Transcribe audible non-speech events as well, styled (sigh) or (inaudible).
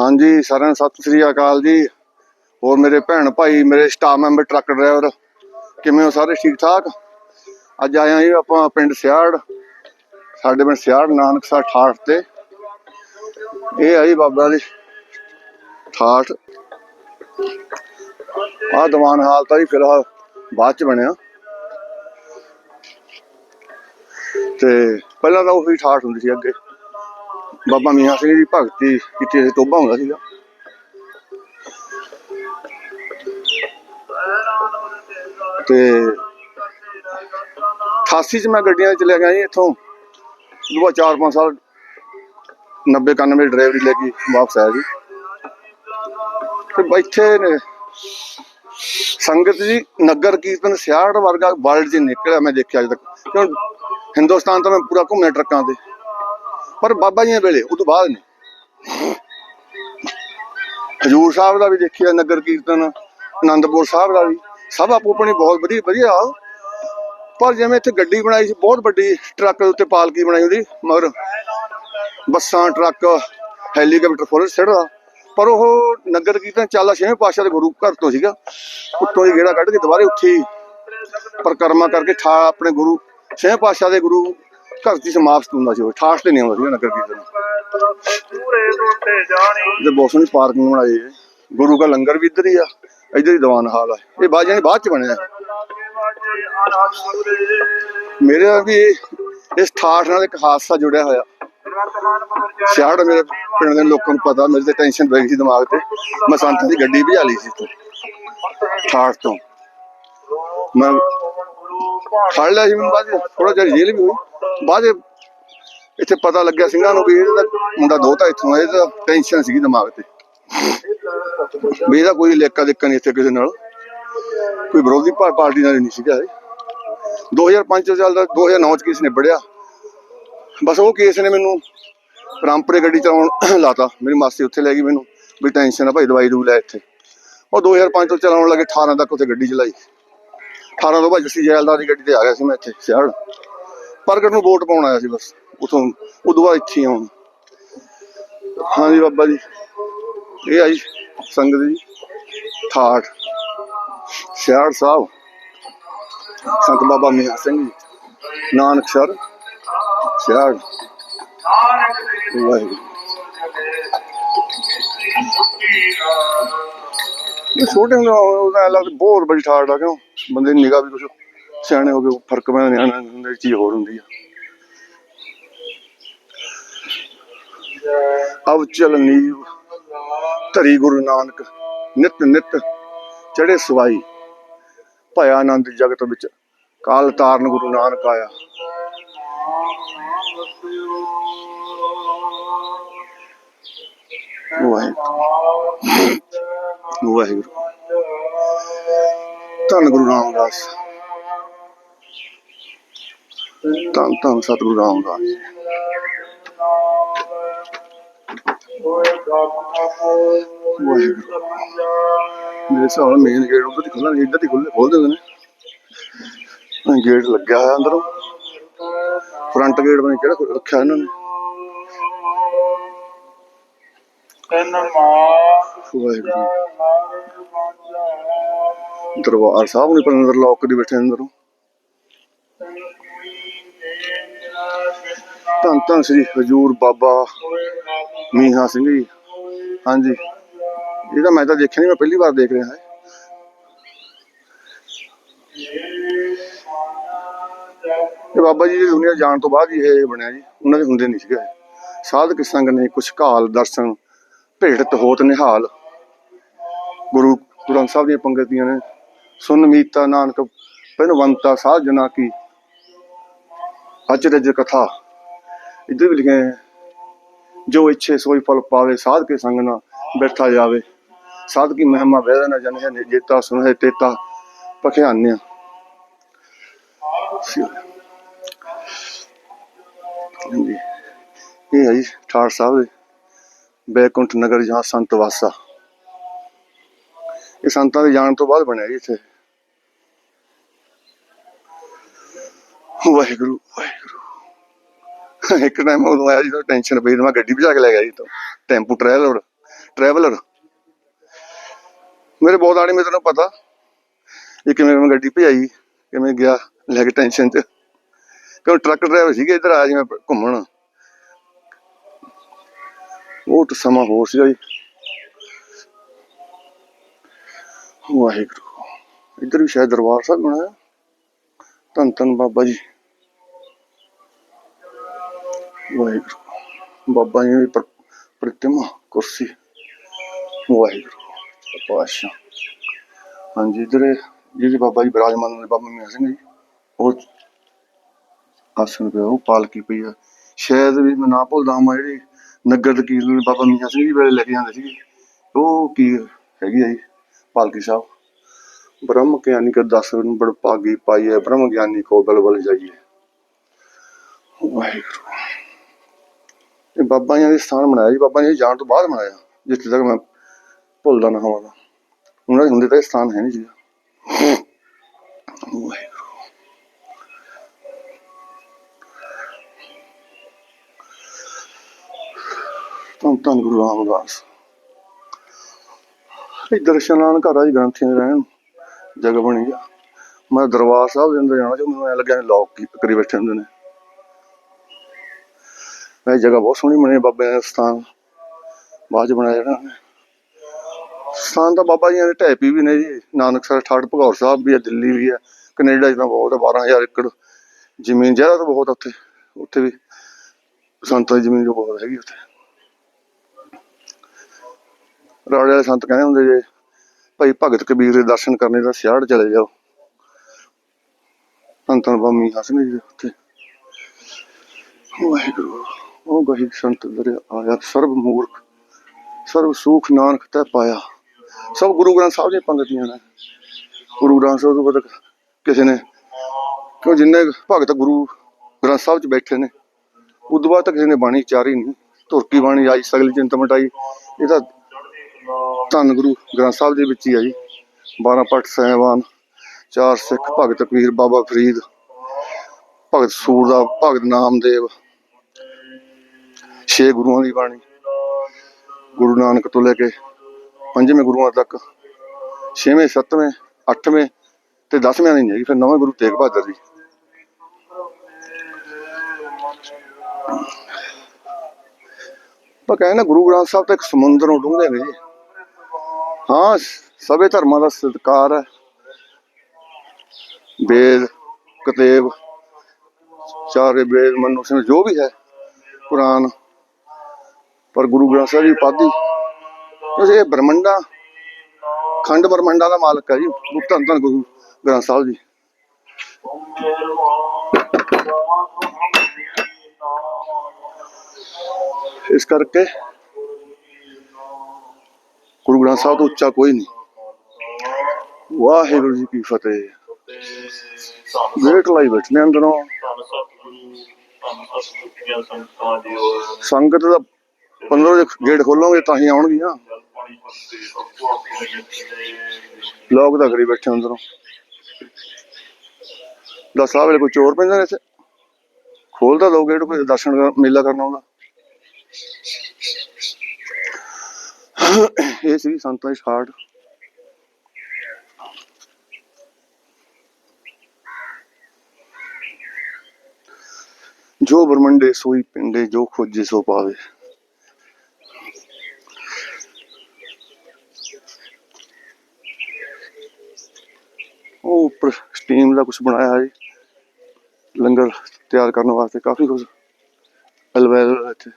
ਹਾਂਜੀ, ਸਾਰਿਆਂ ਨੂੰ ਸਤਿ ਸ੍ਰੀ ਅਕਾਲ ਜੀ। ਹੋਰ ਮੇਰੇ ਭੈਣ ਭਾਈ, ਮੇਰੇ ਸਟਾਫ ਮੈਂਬਰ ਟਰੱਕ ਡਰਾਈਵਰ ਕਿਵੇਂ ਹੋ ਸਾਰੇ? ਠੀਕ ਠਾਕ? ਅੱਜ ਆਏ ਹਾਂ ਜੀ ਆਪਾਂ ਪਿੰਡ ਸਿਆੜ। ਸਾਡੇ ਪਿੰਡ ਸਿਆੜ ਨਾਨਕਸਰ ਠਾਠ ਤੇ। ਇਹ ਆ ਜੀ ਬਾਬਾ ਦੀ ਠਾਠ। ਆ ਦੀਵਾਨ ਹਾਲਤ ਆ ਜੀ ਫਿਲਹਾਲ ਬਾਅਦ ਚ ਬਣਿਆ। ਤੇ ਪਹਿਲਾਂ ਤਾਂ ਉਹੀ ਠਾਠ ਹੁੰਦੀ ਸੀ ਅੱਗੇ। ਬਾਬਾ ਮੀਆਂ ਸਿੰਘ ਦੀ ਭਗਤੀ ਕੀਤੀ ਸੀ ਤੋਬਾ ਹੁੰਦਾ ਸੀਗਾ। ਤੇ 88 ਚ ਮੈਂ ਗੱਡੀਆਂ 'ਚ ਚਲਿਆ ਗਿਆ ਜੀ ਇੱਥੋਂ। ਉਦੋਂ 4-5 ਸਾਲ 90 91 ਡਰਾਈਵਰੀ ਲੈ ਕੇ ਵਾਪਸ ਆਇਆ ਜੀ। ਤੇ ਬੈਠੇ ਨੇ ਸੰਗਤ ਜੀ ਨਗਰ ਕੀਰਤਨ ਸਿਆੜ ਵਰਗਾ ਵਰਲਡ 'ਚ ਨਿਕਲਿਆ ਮੈਂ ਦੇਖਿਆ ਅੱਜ ਤੱਕ। ਕਿਉਂ ਹਿੰਦੁਸਤਾਨ ਤਾਂ ਮੈਂ ਪੂਰਾ ਘੁੰਮਿਆ ਟਰੱਕਾਂ ਤੇ। ਪਰ ਬਾਬਾ ਜੀ ਦੇ ਵੇਲੇ, ਉਹ ਤੋਂ ਬਾਅਦ ਨੇ ਹਜੂਰ ਸਾਹਿਬ ਦਾ ਵੀ ਦੇਖਿਆ, ਨਗਰ ਕੀਰਤਨ ਆਨੰਦਪੁਰ ਸਾਹਿਬ ਦਾ ਵੀ। ਸਭ ਆਪੋ ਆਪਣੀ ਬਹੁਤ ਵਧੀਆ ਵਧੀਆ ਪਰ ਜਿਵੇਂ ਇੱਥੇ ਗੱਡੀ ਬਣਾਈ ਸੀ, ਬਹੁਤ ਵੱਡੀ ਟਰੱਕ ਦੇ ਉੱਤੇ ਪਾਲਕੀ ਬਣਾਈ ਹੁੰਦੀ, ਮਗਰ ਬੱਸਾਂ, ਟਰੱਕ, ਹੈਲੀਕਾਪਟਰ ਫੁੱਲ ਸਿੜਦਾ ਪਰ ਉਹ ਨਗਰ ਕੀਰਤਨ ਚਾਲਾ ਛੇਵੇਂ ਪਾਤਸ਼ਾਹ ਦੇ ਗੁਰੂ ਘਰ ਤੋਂ ਸੀਗਾ। ਉੱਤੋਂ ਹੀ ਗੇੜਾ ਕੱਢ ਕੇ ਦੁਬਾਰੇ ਉੱਥੇ ਹੀ ਪਰਿਕਰਮਾ ਕਰਕੇ ਥਾ ਆਪਣੇ ਗੁਰੂ ਛੇਵੇਂ ਪਾਤਸ਼ਾਹ ਦੇ ਗੁਰੂ ਘਰ ਸਮਾਪਤ ਹੁੰਦਾ ਸੀ ਉਹ, ਠਾਠ ਤੇ ਨਹੀਂ ਆਉਂਦਾ ਸੀਗਾ ਨਗਰ ਕੀਰਤਨ। ਤੇ ਬਹੁਤ ਸੋਹਣੀ ਪਾਰਕਿੰਗ ਬਣਾਈ ਹੈ। ਗੁਰੂ ਦਾ ਲੰਗਰ ਵੀ ਇੱਧਰ ਹੀ ਆ, ਇੱਧਰ ਹੀ ਦੀਵਾਨ ਹਾਲ ਆ। ਇਹ ਬਾਅਦ ਜਾਨੀ ਬਾਅਦ ਚ ਬਣਿਆ। ਮੇਰੇ ਨਾਲ ਵੀ ਇਸ ਠਾਠ ਨਾਲ ਇੱਕ ਹਾਦਸਾ ਜੁੜਿਆ ਹੋਇਆ। ਸਿਆੜ ਮੇਰੇ ਪਿੰਡ ਦੇ ਲੋਕਾਂ ਨੂੰ ਪਤਾ, ਮੇਰੇ ਤੇ ਟੈਨਸ਼ਨ ਪੈ ਗਈ ਸੀ ਦਿਮਾਗ ਤੇ। ਮੈਂ ਸੰਤ ਦੀ ਗੱਡੀ ਭਜਾ ਲਈ ਸੀ ਇੱਥੇ, ਠਾਠ ਤੋਂ। ਮੈਂ ਫੜ ਲਿਆ ਸੀ ਮੈਨੂੰ ਬਾਅਦ ਥੋੜਾ ਜਿਹਾ ਜੇਲ੍ਹ ਵੀ ਹੋਈ। ਬਾਅਦ ਇੱਥੇ ਪਤਾ ਲੱਗਿਆ ਸਿੰਘਾਂ ਨੂੰ ਵੀ ਇਹਦਾ ਮੁੰਡਾ ਦੋਤਾ ਇੱਥੋਂ ਆ, ਇਹਦਾ ਟੈਨਸ਼ਨ ਸੀਗੀ ਦਿਮਾਗ ਤੇ। ਵੀ ਇਹਦਾ ਕੋਈ ਲੇਕਾ ਦੇਕਾ ਨਹੀਂ ਇੱਥੇ ਕਿਸੇ ਨਾਲ। ਕੋਈ ਵਿਰੋਧੀ ਪਾਰਟੀ ਨਾਲ ਨਹੀਂ ਸੀਗਾ ਇਹ। 2005 ਚ ਚੱਲਦਾ 2009 ਚ ਕੇਸ ਨਿਬੜਿਆ। ਬਸ ਉਹ ਕੇਸ ਨੇ ਮੈਨੂੰ ਰਾਮਪੁਰੇ ਗੱਡੀ ਚਲਾਉਣ (coughs) ਲਾਤਾ। ਮੇਰੀ ਮਾਸੀ ਉੱਥੇ ਲੈ ਗਈ ਮੈਨੂੰ ਵੀ ਟੈਨਸ਼ਨ ਆ ਭਾਈ ਦਵਾਈ ਦੂ ਲੈ ਇੱਥੇ। ਉਹ 2005 ਤੋਂ ਚਲਾਉਣ ਲੱਗੇ 18 ਤੱਕ ਉੱਥੇ ਗੱਡੀ ਚਲਾਈ। 18 ਤੋਂ ਬਾਅਦ ਜੱਸੀ ਜੈਲਦਾਰ ਦੀ ਗੱਡੀ ਤੇ ਆ ਗਿਆ ਸੀ ਮੈਂ ਇੱਥੇ ਸਿਆੜ ਪ੍ਰਗਟ ਨੂੰ ਵੋਟ ਪਾਉਣ ਆਇਆ ਸੀ ਬਸ। ਉਥੋਂ, ਉਦੋਂ ਬਾਅਦ ਇੱਥੇ ਆਉਣ। ਹਾਂਜੀ ਬਾਬਾ ਜੀ। ਇਹ ਆਈ ਸੰਗਤ ਜੀ, ਠਾਠ। ਸਿਆੜ ਸਾਹਿਬ। ਸੰਤ ਬਾਬਾ ਮੀਆਂ ਸਿੰਘ ਜੀ। ਨਾਨਕਸਰ ਸਿਆੜ ਨਾਨਕ ਦੇ ਵਾਹਿਗੁਰੂ। ਛੋਟੇ ਹੁੰਦੇ ਉਹਦਾ ਲੱਗਦਾ ਬਹੁਤ ਬੜੀ ਠਾਠ ਆ ਕਿਉਂ? ਬੰਦੇ ਦੀ ਨਿਗਾਹ ਵੀ ਕੁਛ ਸਿਆਣੇ ਹੋ ਕੇ ਫ਼ਰਕ ਪੈਂਦਾ ਨਿਆਣੇ ਚੀਜ਼ ਹੋਰ ਹੁੰਦੀ ਆ। ਅਬ ਚਲ ਧਰੀ ਗੁਰੂ ਨਾਨਕ, ਨਿਤ ਨਿਤ ਚੜੇ ਸਵਾਈ। ਭਇਆ ਆਨੰਦ ਜਗਤ ਵਿੱਚ ਕਾਲ ਤਾਰਨ ਗੁਰੂ ਨਾਨਕ ਆਇਆ। ਵਾਹਿਗੁਰੂ। ਵਾਹਿਗੁਰੂ। ਧੰਨ ਗੁਰੂ ਰਾਮਦਾਸ। ਧੰਨ ਧੰਨ ਸਤਿਗੁਰੂ ਰਾਮਦਾਸ। ਵਾਹਿਗੁਰੂ। ਮੇਰੇ ਹਿਸਾਬ ਨਾਲ ਮੇਨ ਗੇਟ ਉਧਰ ਹੀ ਖੁੱਲ੍ਹਣਾ ਇੱਧਰ ਹੀ ਖੁੱਲੇ ਖੋਲ ਦਿੰਦੇ ਨੇ। ਗੇਟ ਲੱਗਿਆ ਹੋਇਆ ਅੰਦਰੋਂ। ਫਰੰਟ ਗੇਟ ਬਣੇ ਕਿਹੜਾ ਰੱਖਿਆ ਇਹਨਾਂ ਨੇ? ਤਨ ਮਾਂ ਵਾਹਿਗੁਰੂ ਦਰਬਾਰ ਸਾਹਿਬ ਨੇ ਪਰ ਅੰਦਰ ਲੋਕ ਦੀ ਬੈਠੇ ਅੰਦਰੋਂ। ਧੰਨ ਧੰਨ ਸ੍ਰੀ ਹਜੂਰ ਬਾਬਾ ਮੀਹਾ ਸਿੰਘ ਜੀ। ਹਾਂਜੀ। ਇਹਦਾ ਮੈਂ ਤਾਂ ਦੇਖਿਆ ਨਹੀਂ ਮੈਂ ਪਹਿਲੀ ਵਾਰ ਦੇਖ ਰਿਹਾ ਹਾਂ। ਇਹ ਬਾਬਾ ਜੀ ਦੀ ਦੁਨੀਆ ਜਾਣ ਤੋਂ ਬਾਅਦ ਹੀ ਇਹ ਬਣਿਆ ਜੀ। ਉਹਨਾਂ ਦੇ ਹੁੰਦੇ ਨਹੀਂ ਸੀਗਾ। ਇਹ। ਸਾਧਕ ਸੰਗ ਨੇ ਕੁਛ ਕਾਲ ਦਰਸ਼ਨ ਭੇਟਤ ਹੋਤ ਨਿਹਾਲ। ਗੁਰੂ ਗੁਰੂ ਗ੍ਰੰਥ ਸਾਹਿਬ ਦੀਆਂ ਪੰਗਤੀਆਂ ਨੇ, ਸੁਨ ਮੀਤਾ ਨਾਨਕ ਪੈਨਵੰਤਾ ਸਾਧ ਕੀ, ਅਚਰਜ ਕਥਾ। ਇੱਧਰ ਵੀ ਲਿਖਿਆ ਜੋ ਇੱਛੇ ਸੋਈ ਫਲ ਪਾਵੇ ਸਾਧ ਕੇ ਸੰਗ ਨਾ ਬੈਠਾ ਜਾਵੇ। ਸਾਧ ਕੀ ਮਹਿਮਾ ਵੇਦ ਨਾ ਜਨ ਜੇਤਾ ਸੁਨ ਹੈ ਤੇਤਾ ਪਖਿਆਨਿਆ। ਇਹ ਹੈ ਜੀ, ਠਾਠ ਸਾਹਿਬ ਦੇ ਬੈਕੁੰਠ ਨਗਰ ਜਾਂ ਸੰਤ ਵਾਸਾ। ਇਹ ਸੰਤਾਂ ਦੇ ਜਾਣ ਤੋਂ ਬਾਅਦ ਬਣਿਆ ਜੀ ਇੱਥੇ। ਵਾਹਿਗੁਰੂ ਵਾਹਿਗੁਰੂ। ਇੱਕ ਟਾਈਮ ਉਦੋਂ ਆਇਆ ਜਦੋਂ ਟੈਨਸ਼ਨ ਪਈ, ਮੈਂ ਗੱਡੀ ਭਜਾ ਕੇ ਲੈ ਗਿਆ ਜੀ ਤੋਂ ਟੈਂਪੂ ਟਰੈਵਲਰ ਟਰੈਵਲਰ ਮੇਰੇ ਬਹੁਤ ਆੜੇ ਮੈਨੂੰ ਪਤਾ ਇਹ ਕਿਵੇਂ ਮੈਂ ਗੱਡੀ ਭਜਾਈ, ਕਿਵੇਂ ਗਿਆ, ਲੈ ਕੇ ਟੈਨਸ਼ਨ ਚ। ਕਿਉਂ ਟਰੱਕ ਡਰਾਈਵਰ ਸੀਗੇ ਇੱਧਰ ਆ ਜਿਵੇਂ ਘੁੰਮਣ। ਉਹ ਤਾਂ ਸਮਾਂ ਹੋਰ ਸੀਗਾ ਜੀ। ਵਾਹਿਗੁਰੂ। ਇੱਧਰ ਵੀ ਸ਼ਾਇਦ ਦਰਬਾਰ ਸਾਹਿਬ ਬਣਾਇਆ ਧੰਨ ਧੰਨ ਬਾਬਾ ਜੀ। ਵਾਹਿਗੁਰੂ। ਬਾਬਾ ਜੀ ਦੀ ਪ੍ਰਤਿਮਾ, ਕੁਰਸੀ। ਵਾਹਿਗੁਰੂ। ਪਾਸ਼ਾ ਹਾਂਜੀ, ਇਧਰ ਜਿਹੜੇ ਬਾਬਾ ਜੀ ਬਿਰਾਜਮਾਨ ਨੇ, ਬਾਬਾ ਮੀਆਂ ਸਿੰਘ ਜੀ। ਉਹ ਆਸਣ ਪਿਆ, ਉਹ ਪਾਲਕੀ ਪਈ ਆ। ਸ਼ਾਇਦ ਵੀ ਮੈਂ ਨਾ ਭੁੱਲਦਾ ਹਾਂ ਜਿਹੜੀ ਨਗਰ ਕੀਰਤਨ ਬਾਬਾ ਮੀਆਂ ਸਿੰਘ ਜੀ ਵੇਲੇ ਲੈ ਕੇ ਜਾਂਦੇ ਸੀਗੇ। ਉਹ ਕੀ ਹੈਗੀ ਆ ਜੀ, ਪਾਲਕੀ ਸਾਹਿਬ। ਬ੍ਰਹਮ ਗਿਆਨੀ ਕਾ ਦਸ ਬੜ ਭਾਗੀ ਪਾਈਏ ਬ੍ਰਹਮ ਗਿਆਨੀ ਕੋ ਬਲ ਜਾਈਏ। ਵਾਹਿਗੁਰੂ। ਇਹ ਬਾਬਾ ਜੀ ਦੇ ਸਥਾਨ ਬਣਾਇਆ ਜੀ, ਬਾਬਾ ਜੀ ਜਾਣ ਤੋਂ ਬਾਅਦ ਬਣਾਇਆ। ਜਿੱਥੇ ਤੱਕ ਮੈਂ ਭੁੱਲਦਾ ਨਾ ਹੋਵਾਂ। ਉਹਨਾਂ ਦੇ ਹੁੰਦੇ ਤਾਂ ਇਹ ਸਥਾਨ ਹੈ ਨਹੀਂ ਜੀ। ਧੰਨ ਧੰਨ ਗੁਰੂ ਰਾਮਦਾਸ। ਇਹ ਦਰਸ਼ਨਾਨ ਘਰ ਆ ਗ੍ਰੰਥੀਆਂ ਦੇ ਰਹਿਣ ਜਗ੍ਹਾ ਬਣੀ ਆ। ਮੈਂ ਦਰਬਾਰ ਸਾਹਿਬ ਦੇ ਅੰਦਰ ਜਾਣਾ ਚਾਹੁੰਦਾ, ਮੈਨੂੰ ਐ ਲੱਗਿਆ ਲੋਕ ਕਰੀ ਬੈਠੇ ਹੁੰਦੇ ਨੇ। ਇਹ ਜਗ੍ਹਾ ਬਹੁਤ ਸੋਹਣੀ ਬਣੀ ਬਾਬੇ ਦਾ ਸਥਾਨ, ਬਾਅਦ ਚ ਬਣਾਇਆ ਜਿਹੜਾ ਸਥਾਨ ਤਾਂ ਬਾਬਾ ਜੀ ਦੇ ਢੈਪੀ ਵੀ ਨੇ ਜੀ ਨਾਨਕਸਰ ਠਾੜ ਭਗੌਰ ਸਾਹਿਬ ਵੀ ਹੈ ਦਿੱਲੀ ਵੀ ਹੈ ਕੈਨੇਡਾ 'ਚ ਤਾਂ ਬਹੁਤ ਹੈ 12000 ਏਕੜ ਜ਼ਮੀਨ ਜਿਹੜਾ ਤਾਂ ਬਹੁਤ ਉੱਥੇ। ਉੱਥੇ ਵੀ ਸੰਤਾਂ ਦੀ ਜ਼ਮੀਨ ਜੋ ਬਹੁਤ ਹੈਗੀ ਉੱਥੇ। ਰਾੜੇ ਵਾਲੇ ਸੰਤ ਕਹਿੰਦੇ ਹੁੰਦੇ ਜੇ, ਭਾਈ ਭਗਤ ਕਬੀਰ ਦੇ ਦਰਸ਼ਨ ਕਰਨੇ ਦਾ ਸਿਆੜ ਚਲੇ ਜਾਓ। ਸੰਤਾਂ ਬਾਮੀ ਹਸਨੇ ਜੀ ਉੱਥੇ। ਵਾਹਿਗੁਰੂ, ਉਹ ਗਹਿ ਸੰਤ ਦਰ ਆਇਆ, ਸਰਬ ਮੂਰਖ, ਸਰਬ ਸੁਖ ਨਾਨਕ ਤੈ ਪਾਇਆ। ਸਭ ਗੁਰੂ ਗ੍ਰੰਥ ਸਾਹਿਬ ਦੀਆਂ ਪੰਗਤੀਆਂ ਨੇ। ਗੁਰੂ ਗ੍ਰੰਥ ਸਾਹਿਬ ਤੋਂ ਪਤਾ ਕਿਸੇ ਨੇ, ਕਿਉਂ ਜਿੰਨੇ ਭਗਤ ਗੁਰੂ ਗ੍ਰੰਥ ਸਾਹਿਬ 'ਚ ਬੈਠੇ ਨੇ, ਉਦੋਂ ਬਾਅਦ ਤਾਂ ਕਿਸੇ ਨੇ ਬਾਣੀ ਚਾਰੀ ਨਹੀਂ ਧੁਰਕੀ ਬਾਣੀ ਆਈ, ਸਗਲੀ ਚਿੰਤ ਮਟਾਈ। ਇਹ ਤਾਂ ਧੰਨ ਗੁਰੂ ਗ੍ਰੰਥ ਸਾਹਿਬ ਦੇ ਵਿੱਚ ਹੀ ਆ ਜੀ। 12 ਪੱਟ ਸਹਿਬਾਨ, ਚਾਰ ਸਿੱਖ, ਭਗਤ ਕਬੀਰ, ਬਾਬਾ ਫਰੀਦ, ਭਗਤ ਸੂਰਦਾ ਭਗਤ ਨਾਮਦੇਵ, ਛੇ ਗੁਰੂਆਂ ਦੀ ਬਾਣੀ, ਗੁਰੂ ਨਾਨਕ ਤੋਂ ਲੈ ਕੇ ਪੰਜਵੇਂ ਗੁਰੂਆਂ ਤੱਕ, ਛੇਵੇਂ, ਸੱਤਵੇਂ, ਅੱਠਵੇਂ ਤੇ ਦਸਵੇਂ ਦੀ ਨਹੀਂ ਹੈਗੀ, ਫਿਰ ਨਵੇਂ ਗੁਰੂ ਤੇਗ ਬਹਾਦਰ ਜੀ। ਪਰ ਕਹਿੰਦੇ ਨਾ ਗੁਰੂ ਗ੍ਰੰਥ ਸਾਹਿਬ ਤਾਂ ਇੱਕ ਸਮੁੰਦਰੋਂ ਡੂੰਘੇ ਨੇ ਜੀ। ਹਾਂ, ਸਭੇ ਧਰਮਾਂ ਦਾ ਸਤਿਕਾਰ ਹੈ। ਵੇਦ, ਕਤੇਬ, ਚਾਰੇ ਵੇਦ ਮਨੁ ਜੋ ਵੀ ਹੈ ਕੁਰਾਨ ਪਰ ਗੁਰੂ ਗ੍ਰੰਥ ਸਾਹਿਬ ਜੀ ਪਾਦੀ ਇਹ ਬ੍ਰਹਮੰਡਾ, ਖੰਡ ਬ੍ਰਹਮੰਡਾ ਦਾ ਮਾਲਕ ਹੈ ਜੀ ਗੁਰੂ ਧੰਨ ਧੰਨ ਗੁਰੂ ਗ੍ਰੰਥ ਸਾਹਿਬ ਜੀ। ਇਸ ਕਰਕੇ ਗੁਰੂ ਸਾਹਿਬ ਤੋਂ ਉੱਚਾ ਕੋਈ ਨਹੀਂ। ਵਾਹਿਗੁਰੂ ਜੀ ਕੀ ਫਤਿਹ। ਗੇਟ ਲਾਈ ਬੈਠਨੇ ਅੰਦਰੋਂ। ਸੰਗਤ ਦਾ 15 ਦੇ ਗੇਟ ਖੋਲੋਗੇ ਤਾਂ ਹੀ ਆਉਣਗੀਆਂ। ਲੋਕ ਤਾਂ ਕਰੀ ਬੈਠੇ ਅੰਦਰੋਂ। ਦਸ ਆ ਵੇਲੇ ਕੋਈ ਚੋਰ ਪੈਂਦਾ ਇੱਥੇ? ਖੋਲਦਾ ਦੋ ਗੇਟ ਕੋਈ ਦਰਸ਼ਨ ਕਰ- ਮੇਲਾ ਕਰਨ ਆਉਂਦਾ। ਇਹ ਸੀ ਸੰਤਾਂ ਦੀ ਜੋ ਬਰਮੰਡੇ ਸੋਈ ਪਿੰਡੇ, ਜੋ ਖੋਜੇ ਸੋ ਪਾਵੇ। ਉਹ ਉੱਪਰ ਸਟੀਮ ਦਾ ਕੁਝ ਬਣਾਇਆ ਹੈ। ਲੰਗਰ ਤਿਆਰ ਕਰਨ ਵਾਸਤੇ ਕਾਫੀ ਕੁਝ ਅਲਵੈਲ ਇੱਥੇ